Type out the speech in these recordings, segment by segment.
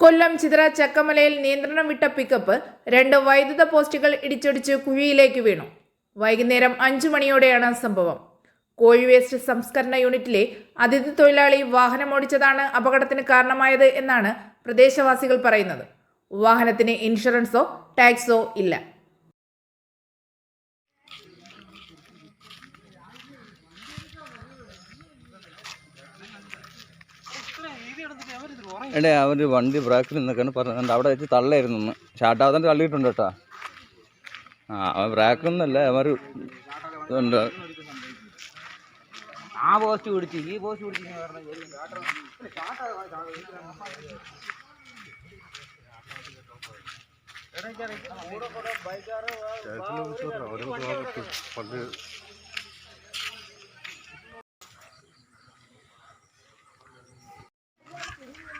കൊല്ലം ചിത്ര ചക്കമലയിൽ നിയന്ത്രണം വിട്ട പിക്കപ്പ് രണ്ട് വൈദ്യുത പോസ്റ്റുകൾ ഇടിച്ചൊടിച്ച് കുഴിയിലേക്ക് വീണു. വൈകുന്നേരം അഞ്ചു മണിയോടെയാണ് സംഭവം. കോഴി വേസ്റ്റ് സംസ്കരണ യൂണിറ്റിലെ അതിഥി തൊഴിലാളി വാഹനം ഓടിച്ചതാണ് അപകടത്തിന് കാരണമായത് എന്നാണ് പ്രദേശവാസികൾ പറയുന്നത്. വാഹനത്തിന് ഇൻഷുറൻസോ ടാക്സോ ഇല്ല. എടേ അവർ വണ്ടി ബ്രേക്കിൽ നിന്നൊക്കെയാണ് പറഞ്ഞത്. അവിടെ വെച്ച് തള്ളായിരുന്നു ഒന്ന്. ഷാട്ടാവാതെ തള്ളിയിട്ടുണ്ട് കേട്ടോ. ആ അവൻ ബ്രേക്കിൽ നിന്നല്ല അവർ ആ പോസ്റ്റ് പിടിച്ച് ഈ പോസ്റ്റ് പിടിച്ച്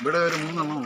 ഇവിടെ ഒരു മൂന്നെണ്ണം